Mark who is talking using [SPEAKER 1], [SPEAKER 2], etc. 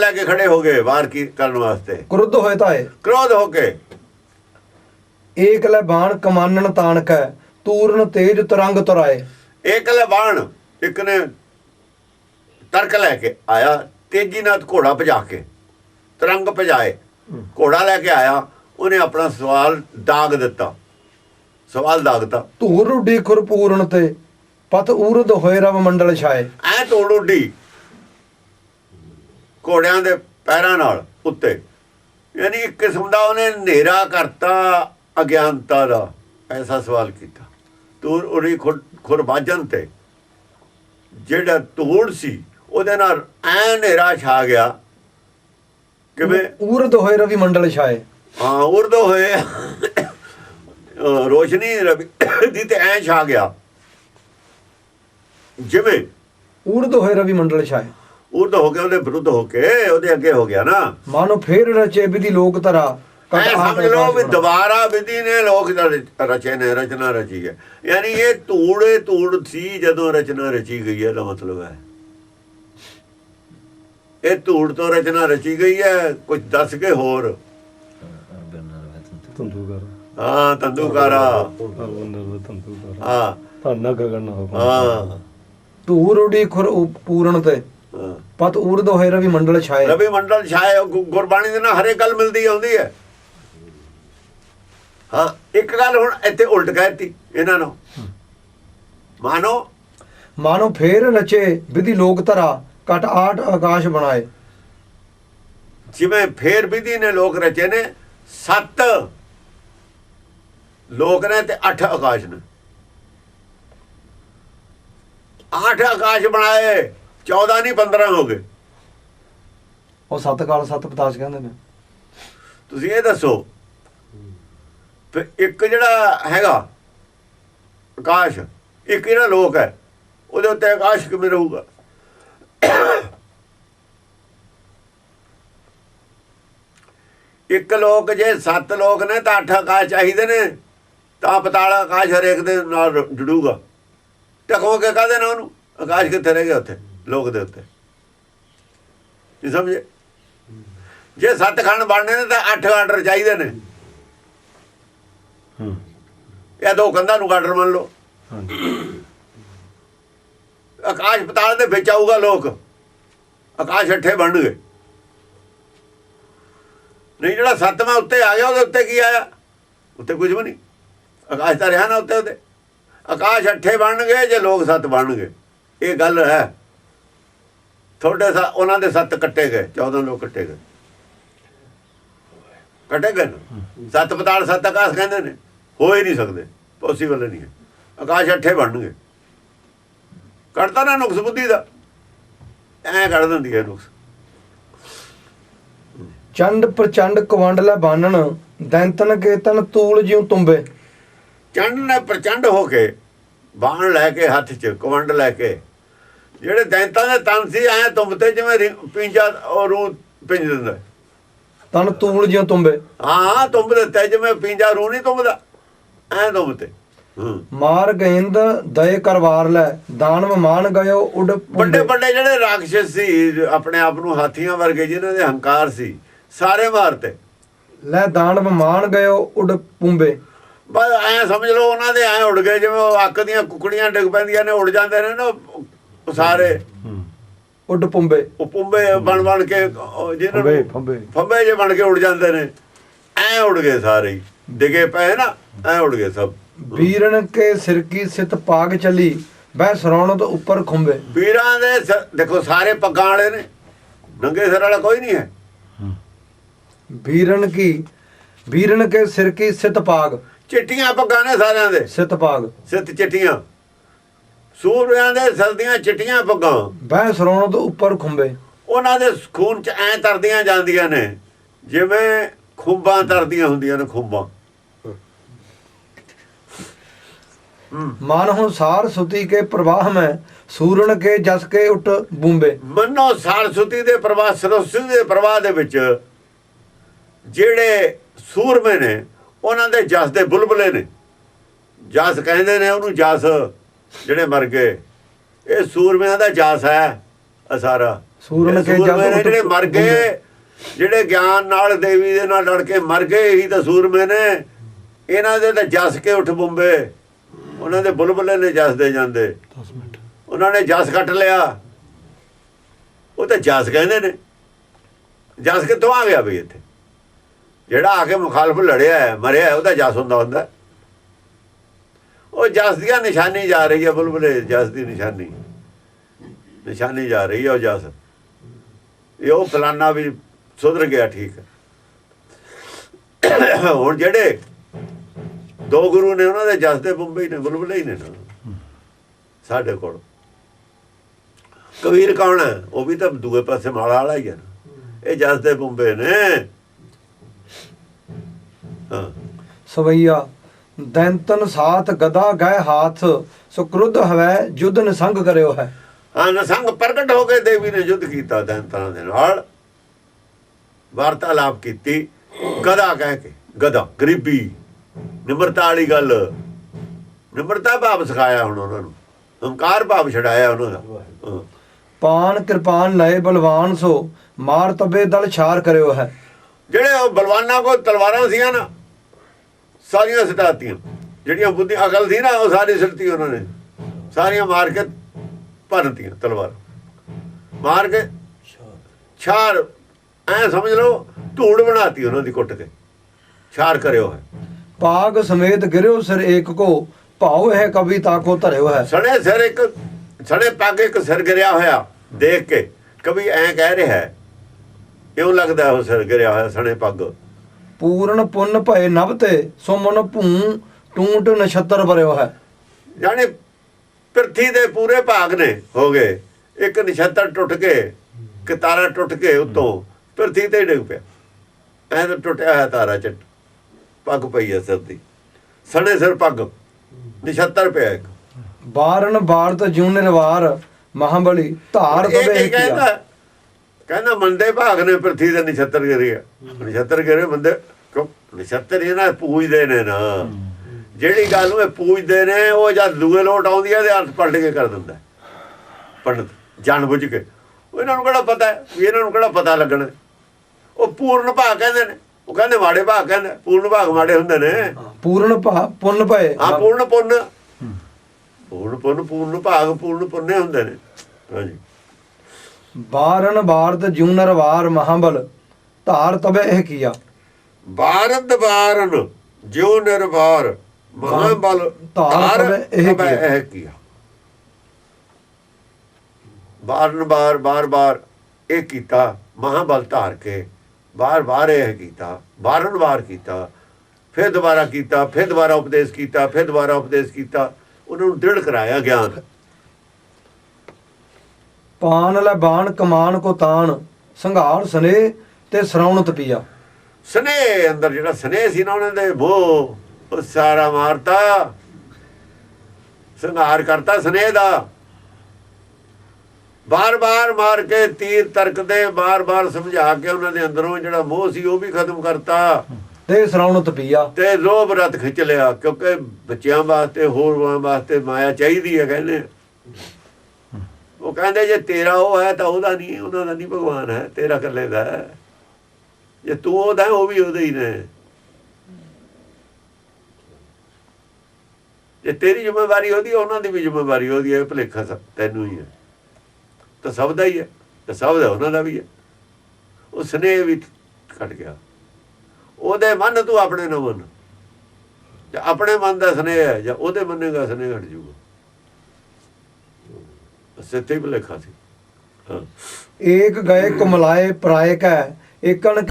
[SPEAKER 1] ਲੈ ਕੇ ਖੜੇ ਹੋ ਗਏ ਵਾਰ ਕੀ ਕਰਨ ਵਾਸਤੇ?
[SPEAKER 2] ਕ੍ਰੁੱਧ ਹੋਏ ਤਾਏ।
[SPEAKER 1] ਕ੍ਰੋਧ ਹੋ ਕੇ।
[SPEAKER 2] ਏਕ ਲੈ ਬਾਣ ਕਮਾਨਣ ਤਾਣਕੈ ਤੂਰਨ ਤੇਜ ਤਰੰਗ ਤੁਰਾਏ।
[SPEAKER 1] ਇੱਕ ਲੈ ਬਾਣ ਇੱਕ ਨੇ ਤਰਕ ਲੈ ਕੇ ਆਇਆ ਤੇਜ਼ੀ ਨਾਲ ਘੋੜਾ ਭਜਾ ਕੇ ਤਰੰਗ ਭਜਾਏ। ਘੋੜਾ ਲੈ ਕੇ ਆਇਆ ਉਹਨੇ ਆਪਣਾ ਸਵਾਲ ਦਾਗ ਦਿੱਤਾ। ਸਵਾਲ ਦਾਗਤਾ
[SPEAKER 2] ਧੂਰ ਰੁੱਡੀ ਖੁਰ ਪੂਰਨ ਤੇ ਪਤ ਊਰਦ ਹੋਏ ਰਵ ਮੰਡਲ ਛਾਏ।
[SPEAKER 1] ਐ ਤੋੜ ਉੱਡੀ ਘੋੜਿਆਂ ਦੇ ਪੈਰਾਂ ਨਾਲ ਉੱਤੇ। ਯਾਨੀ ਇੱਕ ਕਿਸਮ ਦਾ ਉਹਨੇ ਹਨੇਰਾ ਕਰਤਾ ਅਗਿਆਨਤਾ ਦਾ ਐਸਾ ਸਵਾਲ ਕੀਤਾ। ਤੂਰ ਉਰੀ ਖੁਰ ਵਾਜਨ ਤੇ ਜਿਹੜਾ ਤੋੜ ਸੀ ਉਹਦੇ ਨਾਲ ਐ ਹਨੇਰਾ ਛਾ ਗਿਆ ਕਿਵੇਂ?
[SPEAKER 2] ਊਰਦ ਹੋਏ ਰਵੀ ਮੰਡਲ ਛਾਏ।
[SPEAKER 1] ਹਾਂ ਉਰਦੋ ਹੋਏ। ਰੋਸ਼ਨੀ ਰਵੀ ਦੀ ਤੇ ਐ ਛਾ ਗਿਆ। ਜਿਵੇਂ?
[SPEAKER 2] ਊਰਦ ਹੋਏ ਰਵੀ ਮੰਡਲ ਛਾਏ।
[SPEAKER 1] ਉਰਦ ਹੋ ਕੇ ਉਹਦੇ ਵਿਰੁੱਧ ਹੋ ਕੇ ਉਹਦੇ ਅੱਗੇ ਹੋ ਗਿਆ ਨਾ।
[SPEAKER 2] ਮਾਨੋ ਫੇਰ ਰਚੇ ਵਿਧੀ ਲੋਕ ਧਰਾ ਕਟ
[SPEAKER 1] ਸਮਝ ਲਓ ਵੀ ਦੁਬਾਰਾ ਵਿਧੀ ਨੇ ਲੋਕ ਰਚੇ ਨੇ ਰਚਨਾ ਰਚੀ ਹੈ। ਯਾਨੀ ਇਹ ਧੂੜੇ ਧੂੜ ਸੀ ਜਦੋਂ ਰਚਨਾ ਰਚੀ ਗਈ ਹੈ ਦਾ ਮਤਲਬ ਹੈ। ਇਹ ਧੂੜ ਤੋਂ ਰਚਨਾ ਰਚੀ ਗਈ ਹੈ ਕੁਝ ਦੱਸ ਕੇ ਹੋਰ।
[SPEAKER 3] ਤੰਦੂਕਰ।
[SPEAKER 1] ਹਾਂ ਤੰਦੂਕਾਰਾ।
[SPEAKER 3] ਬੰਦਰ ਦਾ ਤੰਦੂਕਰ।
[SPEAKER 1] ਹਾਂ।
[SPEAKER 3] ਧੰਨਾ ਗਗਨ ਹੋ
[SPEAKER 2] ਰੁੱਡੀ ਖੁਰ ਪੂਰਨ ਤੇ। ਪਤ ਊਰਦ ਹੋਏ ਰਵੀ ਮੰਡਲ ਛਾਏ।
[SPEAKER 1] ਰਵੀ ਮੰਡਲ ਛਾਏ ਗੁਰਬਾਣੀ ਦੇ ਨਾਲ ਹਰੇਕ ਗੱਲ ਮਿਲਦੀ ਆਉਂਦੀ ਹੈ। ਹਾਂ ਇੱਕ ਗੱਲ ਹੁਣ ਇੱਥੇ ਉਲਟ ਕਹਿਤੀ ਇਹਨਾਂ ਨੂੰ। ਮਾਨੋ
[SPEAKER 2] ਮਾਨੋ ਫੇਰ ਰਚੇ ਵਿਧੀ ਲੋਕ ਧਰਾ ਕਟ ਆਠ ਆਕਾਸ਼ ਬਣਾਏ।
[SPEAKER 1] ਜਿਵੇਂ ਫੇਰ ਵਿਧੀ ਨੇ ਲੋਕ ਰਚੇ ਨੇ ਸੱਤ ਲੋਕ ਨੇ ਤੇ ਅੱਠ ਆਕਾਸ਼ ਨੇ। ਅੱਠ ਆਕਾਸ਼ ਬਣਾਏ। 14 ਨਹੀਂ 15 ਹੋ ਗਏ।
[SPEAKER 2] ਉਹ ਸੱਤ ਕਾਲ ਸੱਤ ਪਤਾਸ਼ ਕਹਿੰਦੇ ਨੇ।
[SPEAKER 1] ਤੁਸੀਂ ਇਹ ਦੱਸੋ ਫਿਰ ਇੱਕ ਜਿਹੜਾ ਹੈਗਾ ਆਕਾਸ਼ ਇੱਕ ਜਿਹੜਾ ਲੋਕ ਹੈ ਉਹਦੇ ਉੱਤੇ ਆਕਾਸ਼ ਕਿਵੇਂ ਰਹੂਗਾ? ਇੱਕ ਲੋਕ ਜੇ ਸੱਤ ਲੋਕ ਨੇ ਤਾਂ ਅੱਠ ਆਕਾਸ਼ ਚਾਹੀਦੇ ਨੇ ਤਾਂ ਪਤਾਲ ਆਕਾਸ਼ ਹਰੇਕ ਦੇ ਨਾਲ ਜੁੜੂਗਾ। ਟਕੋ ਕੇ ਕਹਦੇ ਨਾ ਉਹਨੂੰ? ਆਕਾਸ਼ ਕਿੱਥੇ ਰਹਿ ਗਿਆ ਉੱਥੇ? ਲੋਕ ਦੇ ਉੱਤੇ। ਜੀ ਸਮਝੇ? ਜੇ ਸੱਤ ਖੰਡ ਬਣਨੇ ਨੇ ਤਾਂ ਅੱਠ ਆਰਡਰ ਚਾਹੀਦੇ ਨੇ।
[SPEAKER 3] ਹੂੰ।
[SPEAKER 1] ਇਹ ਦੋ ਕੰਧਾਂ ਨੂੰ ਆਰਡਰ ਮੰਨ ਲਓ। ਆਕਾਸ਼ ਪਤਾਲ ਦੇ ਵਿੱਚ ਆਊਗਾ ਲੋਕ। ਆਕਾਸ਼ ਅੱਠੇ ਬਣਨਗੇ। ਨਹੀਂ ਜਿਹੜਾ ਸੱਤਵਾਂ ਉੱਤੇ ਆ ਗਿਆ ਉਹਦੇ ਉੱਤੇ ਕੀ ਆਇਆ? ਉੱਤੇ ਕੁਝ ਵੀ ਨਹੀਂ। ਆਕਾਸ਼ ਤਾਂ ਰਿਹਾ ਨਾ ਉੱਤੇ ਉਹਦੇ। ਆਕਾਸ਼ ਅੱਠੇ ਬਣਨਗੇ ਜੇ ਲੋਕ ਸੱਤ ਬਣਨਗੇ। ਇਹ ਗੱਲ ਹੈ। ਤੁਹਾਡੇ ਸਾ ਉਹਨਾਂ ਦੇ ਸੱਤ ਕੱਟੇ ਗਏ 14 ਲੋਕ ਕੱਟੇ ਗਏ। ਕੱਟੇ ਗਏ ਸੱਤ ਪਤਾਲ ਸੱਤ ਆਕਾਸ਼ ਕਹਿੰਦੇ ਨੇ। ਹੋ ਹੀ ਨਹੀਂ ਸਕਦੇ ਪੋਸੀਬਲ ਨਹੀਂ ਹੈ। ਆਕਾਸ਼ ਅੱਠੇ ਬਣਨਗੇ ਕੱਢਤਾ ਨਾ ਨੁਕਸ ਬੁੱਧੀ ਦਾ। ਐ ਕੱਢ ਦਿੰਦੀ ਹੈ ਨੁਕਸ।
[SPEAKER 2] ਚੰਡ ਪ੍ਰਚੰਡ ਕਵੰਡ ਲੈ ਬਾਨਣ ਦੈਂਤਨ ਕੇਤਨ ਤੂਲ ਜਿਉ ਤੁੰਬੇ।
[SPEAKER 1] ਚੰਡ ਨੇ ਪ੍ਰਚੰਡ ਹੋ ਕੇ ਬਾਣ ਲੈ ਕੇ ਹੱਥ 'ਚ ਕਵੰਡ ਲੈ ਕੇ ਜਿਹੜੇ ਦੈਂਤਾਂ ਦੇ ਤਨ ਸੀ ਐ ਤੁੰਬਤੇ ਜਿਵੇਂ ਪਿੰਜਾ ਉਹ ਰੂ ਪਿੰਜ ਦਿੰਦਾ।
[SPEAKER 2] ਤਨ ਤੂਲ ਜਿਉ ਤੁੰਬੇ।
[SPEAKER 1] ਹਾਂ ਤੁੰਬ ਦਿੱਤਾ ਜਿਵੇਂ ਪਿੰਜਾ ਰੂ ਨਹੀਂ ਤੁੰਬਦਾ ਐ ਤੁੰਬਤੇ
[SPEAKER 2] ਮਾਰ ਗਇੰਦ ਦਏ ਕਰਵਾਰ ਲੈ ਦਾਨਵ ਮਾਨ ਗਇਓ ਉਡ
[SPEAKER 1] ਵੱਡੇ ਵੱਡੇ ਜਿਹੜੇ ਰਾਖਸ਼ ਸੀ ਆਪਣੇ ਆਪ ਨੂੰ ਹਾਥੀਆਂ ਵਰਗੇ ਜਿਨ੍ਹਾਂ ਦੇ ਹੰਕਾਰ ਸੀ ਸਾਰੇ ਮਾਰਤੇ।
[SPEAKER 2] ਲੈ ਦਾਨਵ ਮਾਨ ਗਇਓ ਉਡ ਪੁੰਬੇ।
[SPEAKER 1] ਬਸ ਐ ਸਮਝ ਲਓ ਉਹਨਾਂ ਦੇ ਐ ਉੜ ਗਏ ਜਿਵੇਂ ਉਹ ਅੱਕ ਦੀਆਂ ਕੁਕੜੀਆਂ ਡਿੱਗ ਪੈਂਦੀਆਂ ਨੇ ਉੜ ਜਾਂਦੇ ਨੇ ਨਾ ਸਾਰੇ
[SPEAKER 2] ਉਡ ਪੁੰਬੇ।
[SPEAKER 1] ਉਹ ਪੁੰਬੇ ਬਣ ਬਣ ਕੇ ਜਿਹਨਾਂ ਨੂੰ
[SPEAKER 3] ਫੰਬੇ।
[SPEAKER 1] ਫੰਬੇ ਜੇ ਬਣ ਕੇ ਉੜ ਜਾਂਦੇ ਨੇ ਐ ਉੜ ਗਏ ਸਾਰੇ। ਡਿੱਗੇ ਪਏ ਨਾ ਐ ਉੜ ਗਏ ਸਭ।
[SPEAKER 2] ਵੀਰਨ ਕੇ ਸਿਰ ਕੀ ਸਿਤ ਪਾਗ ਚਲੀ ਬਹਿ ਸਰੌਣ ਤੋਂ ਉੱਪਰ ਖੁੰਬੇ।
[SPEAKER 1] ਵੀਰਾਂ ਦੇ ਦੇਖੋ ਸਾਰੇ ਪੱਗਾਂ ਵਾਲੇ ਨੇ ਨੰਗੇ ਸਿਰ ਵਾਲਾ ਕੋਈ ਨਹੀਂ ਹੈ।
[SPEAKER 2] ਵੀਰਨ ਕੀ? ਵੀਰਨ ਕੇ ਸਿਰ ਕੀ ਸਿਤ ਪਾਗ।
[SPEAKER 1] ਚਿੱਟੀਆਂ ਪੱਗਾਂ ਨੇ ਸਾਰਿਆਂ ਦੇ।
[SPEAKER 2] ਸਿਤ ਪਾਗ।
[SPEAKER 1] ਸਿੱਤ ਚਿੱਟੀਆਂ। ਸੂਰਿਆਂ ਦੇ ਸਰਦੀਆਂ ਚਿੱਟੀਆਂ ਪੱਗਾਂ
[SPEAKER 2] ਬਹਿ ਸਰੌਣ ਤੋਂ ਉੱਪਰ ਖੁੰਬੇ।
[SPEAKER 1] ਉਹਨਾਂ ਦੇ ਖੂਨ ਚ ਐ ਤਰਦੀਆਂ ਜਾਂਦੀਆਂ ਨੇ ਜਿਵੇਂ ਖੁੰਬਾਂ ਤਰਦੀਆਂ ਹੁੰਦੀਆਂ ਨੇ ਖੁੰਬਾਂ।
[SPEAKER 2] ਮਨ ਹੁਣ ਸਾਰ ਸੁਤੀ ਕੇ ਪ੍ਰਵਾਹ ਮੈਂ ਸੂਰਨ ਕੇ ਜਸ ਕੇ ਉਟ ਬੁੰਬੇ।
[SPEAKER 1] ਮੰਨੋ ਸਾਰਸੁਤੀ ਦੇ ਪ੍ਰਵਾਹ ਸਰਸਵਤੀ ਦੇ ਪ੍ਰਵਾਹ ਦੇ ਵਿੱਚ ਜਿਹੜੇ ਸੂਰਮੇ ਨੇ ਉਹਨਾਂ ਦੇ ਜਸ ਦੇ ਬੁਲਬਲੇ ਨੇ। ਜਸ ਕਹਿੰਦੇ ਨੇ ਉਹਨੂੰ ਜਸ। ਜਿਹੜੇ ਮਰ ਗਏ। ਇਹ ਸੂਰਮਿਆਂ ਦਾ ਜਸ ਹੈ ਇਹ ਸਾਰਾ।
[SPEAKER 2] ਸੂਰਨ ਕੇ
[SPEAKER 1] ਸੂਰਮੇ ਨੇ
[SPEAKER 2] ਜਦ
[SPEAKER 1] ਜਿਹੜੇ ਮਰ ਗਏ ਜਿਹੜੇ ਗਿਆਨ ਨਾਲ ਦੇਵੀ ਦੇ ਨਾਲ ਲੜ ਕੇ ਮਰ ਗਏ ਇਹੀ ਤਾਂ ਸੂਰਮੇ ਨੇ। ਇਹਨਾਂ ਦੇ ਤਾਂ ਜਸ ਕੇ ਉੱਠ ਬੰਬੇ। ਉਹਨਾਂ ਦੇ ਬੁਲਬੁਲੇ ਨੇ ਜਸਦੇ ਜਾਂਦੇ।
[SPEAKER 3] 10 ਮਿੰਟ।
[SPEAKER 1] ਉਹਨਾਂ ਨੇ ਜਸ ਕੱਟ ਲਿਆ। ਉਹ ਤਾਂ ਜਸ ਕਹਿੰਦੇ ਨੇ। ਜਸ ਕਿੱਥੋਂ ਆ ਗਿਆ ਵੀ ਇੱਥੇ? ਜਿਹੜਾ ਆ ਕੇ ਮੁਖਾਲਫ ਲੜਿਆ ਹੈ, ਮਰਿਆ ਹੈ, ਉਹਦਾ ਜਸ ਹੁੰਦਾ ਹੁੰਦਾ ਉਹ ਜਸ ਦੀਆਂ ਨਿਸ਼ਾਨੀ ਜਾ ਰਹੀ ਹੈ, ਬੁਲਬੁਲੇ, ਜਸ ਦੀ ਨਿਸ਼ਾਨੀ। ਨਿਸ਼ਾਨੀ ਜਾ ਰਹੀ ਹੈ ਉਹ ਜਸ। ਇਹ ਉਹ ਫਲਾਨਾ ਵੀ ਸੁਧਰ ਗਿਆ ਠੀਕ। ਹੁਣ ਜਿਹੜੇ ਦੋ ਗੁਰੂ ਨੇ ਉਹਨਾਂ ਦੇ, ਜਸ ਦੇ ਬੰਬਈ ਨੇ, ਬੁਲਬੁਲੇ ਹੀ ਨੇ। ਸਾਡੇ ਕੋਲ। ਕਬੀਰ ਕੌਣ ਹੈ? ਉਹ ਵੀ ਤਾਂ ਦੂਏ ਪਾਸੇ ਮਾਲਾ ਵਾਲਾ ਹੀ ਹੈ ਨਾ। ਇਹ ਜਸ ਦੇ ਬੰਬੇ ਨੇ। ਹਾਂ।
[SPEAKER 2] ਸਵਈਆ। ਦੈਂਤਨ ਸਾਥ ਗਦਾ ਗਏ ਹਾਥ ਸੁਕਰੁੱਧ ਹਵੈ ਜੁਦ ਨਿਸੰਗ ਕਰਿਓ ਹੈ।
[SPEAKER 1] ਹਾਂ ਨਸੰਗ ਪ੍ਰਗਟ ਹੋ ਕੇ ਦੇਵੀ ਨੇ ਯੁੱਧ ਕੀਤਾ ਦੈਂਤਾਂ ਦੇ ਨਾਲ। ਵਾਰਤਾਲਾਪ ਕੀਤੀ ਗਦਾ ਕਹਿ ਕੇ ਗਦਾ ਗਰੀਬੀ ਨਿਮਰਤਾ ਵਾਲੀ ਗੱਲ। ਨਿਮਰਤਾ ਭਾਵ ਸਿਖਾਇਆ ਹੁਣ ਉਹਨਾਂ ਨੂੰ ਹੰਕਾਰ ਭਾਵ ਛਡਾਇਆ ਉਹਨਾਂ ਦਾ।
[SPEAKER 2] ਪਾਨ ਕਿਰਪਾਨ ਲਏ ਬਲਵਾਨ ਸੋ ਮਾਰ ਤਬੇ ਦਲ ਛਾਰ ਕਰਿਓ ਹੈ।
[SPEAKER 1] ਜਿਹੜੇ ਉਹ ਬਲਵਾਨਾਂ ਕੋਲ ਤਲਵਾਰਾਂ ਸੀਆਂ ਨਾ ਸਾਰੀਆਂ ਸਟਾਤੀਆਂ ਜਿਹੜੀਆਂ ਬੁੱਧੀ ਅਕਲ ਸੀ ਨਾ ਉਹ ਸਾਰੀ ਸਿੱਟੀ ਉਹਨਾਂ ਨੇ। ਸਾਰੀਆਂ ਮਾਰ ਕੇ ਭੰਨਤੀਆਂ ਤਲਵਾਰ। ਮਾਰ ਕੇ ਛਾਰ ਐ ਸਮਝ ਲਓ ਧੂੜ ਬਣਾਤੀ ਉਹਨਾਂ ਦੀ ਕੁੱਟ ਕੇ। ਛਾਰ ਕਰਿਓ ਹੈ।
[SPEAKER 2] ਪਾਗ ਸਮੇਤ ਗਿਰਿਓ ਸਿਰ ਏਕ ਕੋ ਭਾਉ ਹੈ ਕਵੀ ਤਾਕੋ ਧਰਿਓ ਹੈ।
[SPEAKER 1] ਸਣੇ ਸਿਰ ਇੱਕ ਸਣੇ ਪੱਗ ਇੱਕ ਸਿਰ ਗਿਰਿਆ ਹੋਇਆ ਦੇਖ ਕੇ। ਕਵੀ ਐ ਕਹਿ ਰਿਹਾ ਹੈ ਕਿਉਂ ਲੱਗਦਾ ਉਹ ਸਿਰ ਗਿਰਿਆ ਹੋਇਆ ਸਣੇ ਪੱਗ।
[SPEAKER 2] ਪੂਰਨ ਪੁੰਨ ਭਏ ਨਭ ਤੇ ਸੋ ਮਨ ਭੂ ਟੂਟ ਨਛੱਤਰ ਭਰਿਓ ਹੈ।
[SPEAKER 1] ਯਾਨੀ ਪ੍ਰਿਥੀ ਦੇ ਪੂਰੇ ਭਾਗ ਨੇ ਹੋ ਗਏ। ਇੱਕ ਨਛੱਤਰ ਟੁੱਟ ਕੇ ਕਿ ਤਾਰਾ ਟੁੱਟ ਕੇ ਉਤੋਂ ਪ੍ਰਿਥੀ ਤੇ ਹੀ ਡਿੱਗ ਪਿਆ। ਐ ਤਾਂ ਟੁੱਟਿਆ ਹੋਇਆ ਤਾਰਾ ਚ ਪੱਗ ਪਈ ਐ ਸਿਰ ਦੀ। ਸਣੇ ਸਿਰ ਪੱਗ ਨਛੱਤਰ ਪਿਆ ਇੱਕ।
[SPEAKER 2] ਬਾਰਨ ਬਾਰਤ ਜੂ ਨਿਰਵਾਰ ਮਹਾਬਲੀ ਧਾਰ
[SPEAKER 1] ਇਹ
[SPEAKER 2] ਤਬੇ
[SPEAKER 1] ਕੀ ਕਹਿੰਦਾ? ਕਹਿੰਦਾ ਮੰਦੇ ਭਾਗ ਨੇ ਪ੍ਰਿਥੀ ਦੇ ਨਛੱਤਰ ਗਿਰਿਆ ਨਛੱਤਰ ਗਿਰੇ ਕਿਉਂ? ਨਛੱਤਰ ਇਹਨਾਂ ਪੂਜਦੇ ਨੇ ਨਾ। ਜਿਹੜੀ ਗੱਲ ਨੂੰ ਇਹ ਪੂਜਦੇ ਨੇ ਉਹ ਜਦ ਦੂਏ ਲੋਟ ਆਉਂਦੀ ਹੈ ਤੇ ਅਰਥ ਪਲਟ ਕੇ ਕਰ ਦਿੰਦਾ। ਪੰਡਤ ਜਾਣ ਬੁੱਝ ਕੇ। ਇਹਨਾਂ ਨੂੰ ਕਿਹੜਾ ਪਤਾ ਹੈ? ਇਹਨਾਂ ਨੂੰ ਕਿਹੜਾ ਪਤਾ ਲੱਗਣਾ ਉਹ ਪੂਰਨ ਭਾਗ ਕਹਿੰਦੇ ਨੇ। ਉਹ ਕਹਿੰਦੇ ਮਾੜੇ ਭਾਗ ਕਹਿੰਦੇ ਪੂਰਨ ਭਾਗ ਮਾੜੇ ਹੁੰਦੇ ਨੇ।
[SPEAKER 2] ਪੂਰਨ ਭਾ- ਪੁੰਨ ਭਏ।
[SPEAKER 1] ਹਾਂ ਪੂਰਨ ਪੁੰਨ। ਪੂਰਨ ਪੁੰਨ ਪੂਰਨ ਭਾਗ ਪੂਰਨ ਪੁੰਨੇ ਹੁੰਦੇ ਨੇ। ਹਾਂਜੀ।
[SPEAKER 2] ਬਾਰਨ ਬਾਰਤ ਜੂ ਨਿਰਵਾਰ ਮਹਾਬਲ ਧਾਰ ਤਬੇ ਇਹ ਕੀਆ।
[SPEAKER 1] ਬਾਰਦ ਬਾਰਨ ਜਿਉ ਨਿਰਵਾਰ ਮਹਾਬਲ
[SPEAKER 2] ਧਾਰ ਤਬੈ ਇਹ ਕੀਆ।
[SPEAKER 1] ਬਾਰਨ ਬਾਰ ਬਾਰ ਬਾਰ ਇਹ ਕੀਤਾ ਮਹਾਬਲ ਧਾਰ ਕੇ ਬਾਰ ਬਾਰ ਇਹ ਕੀਤਾ ਬਾਰਨ ਬਾਰ ਕੀਤਾ ਫਿਰ ਦੁਬਾਰਾ ਕੀਤਾ ਫਿਰ ਦੁਬਾਰਾ ਉਪਦੇਸ਼ ਕੀਤਾ ਫਿਰ ਦੁਬਾਰਾ ਉਪਦੇਸ਼ ਕੀਤਾ ਉਹਨਾਂ ਨੂੰ ਦ੍ਰਿੜ ਕਰਾਇਆ ਗਿਆਨ।
[SPEAKER 2] ਪਾਨ ਲੈ ਬਾਣ ਕਮਾਨ ਕੋ ਤਾਣ ਸੰਘਾਰ ਸਨੇ ਤੇ ਸਰਾਉਣਤ ਪੀਆ।
[SPEAKER 1] ਸਨੇਹ ਅੰਦਰ ਜਿਹੜਾ ਸਨੇਹ ਸੀ ਨਾ ਉਹਨਾਂ ਦੇ ਮੋਹ ਉਹ ਸਾਰਾ ਮਾਰਤਾ। ਸੰਹਾਰ ਕਰਤਾ ਸਨੇਹ ਦਾ। ਬਾਰ-ਬਾਰ ਮਾਰ ਕੇ ਤੀਰ ਤਰਕਦੇ ਬਾਰ-ਬਾਰ ਸਮਝਾ ਕੇ ਉਹਨਾਂ ਦੇ ਅੰਦਰੋਂ ਜਿਹੜਾ ਮੋਹ ਸੀ ਉਹ ਵੀ ਖਤਮ ਕਰਤਾ।
[SPEAKER 2] ਤੇ ਸਰਾਉਣਤ ਪੀਆ।
[SPEAKER 1] ਤੇ ਲੋਭ ਰਤ ਖਿੱਚ ਲਿਆ ਕਿਉਂਕਿ ਬੱਚਿਆਂ ਵਾਸਤੇ ਹੋਰ ਵਾਸਤੇ ਮਾਇਆ ਚਾਹੀਦੀ ਹੈ ਕਹਿੰਦੇ। ਉਹ ਕਹਿੰਦੇ ਜੇ ਤੇਰਾ ਉਹ ਹੈ ਤਾਂ ਉਹਦਾ ਨਹੀਂ ਉਹਨਾਂ ਦਾ ਨਹੀਂ ਭਗਵਾਨ ਹੈ, ਤੇਰਾ ਇਕੱਲੇ ਦਾ ਹੈ। ਜੇ ਤੂੰ ਉਹਦਾ ਉਹ ਵੀ ਉਹਦੇ ਹੀ ਨੇ। ਜੇ ਤੇਰੀ ਜ਼ਿੰਮੇਵਾਰੀ ਉਹਦੀ, ਉਹਨਾਂ ਦੀ ਵੀ ਜ਼ਿੰਮੇਵਾਰੀ ਉਹਦੀ ਹੈ ਭਲੇਖਾ ਸਭ ਤੈਨੂੰ ਹੀ ਹੈ। ਤਾਂ ਸਭ ਦਾ ਹੀ ਹੈ, ਤਾਂ ਸਭ ਦਾ ਉਹਨਾਂ ਦਾ ਵੀ ਹੈ। ਉਹ ਸਨੇਹ ਵੀ ਕੱਟ ਗਿਆ। ਉਹਦੇ ਮਨ ਤੂੰ ਆਪਣੇ ਨਾ ਮੰਨ। ਜਾਂ ਆਪਣੇ ਮਨ ਦਾ ਸਨੇਹ ਹੈ, ਜਾਂ ਉਹਦੇ ਮੰਨੇਗਾ ਸਨੇਹ ਘਟ ਜੂਗਾ ਜਾਊਗਾ ਸਿੱਧੇ ਭਲੇਖਾ ਸੀ। ਹਾਂ।
[SPEAKER 2] ਏਕ ਗਏ ਕੁਮਲਾਏ ਪਰਾਇ ਕੈ ਏਕਣ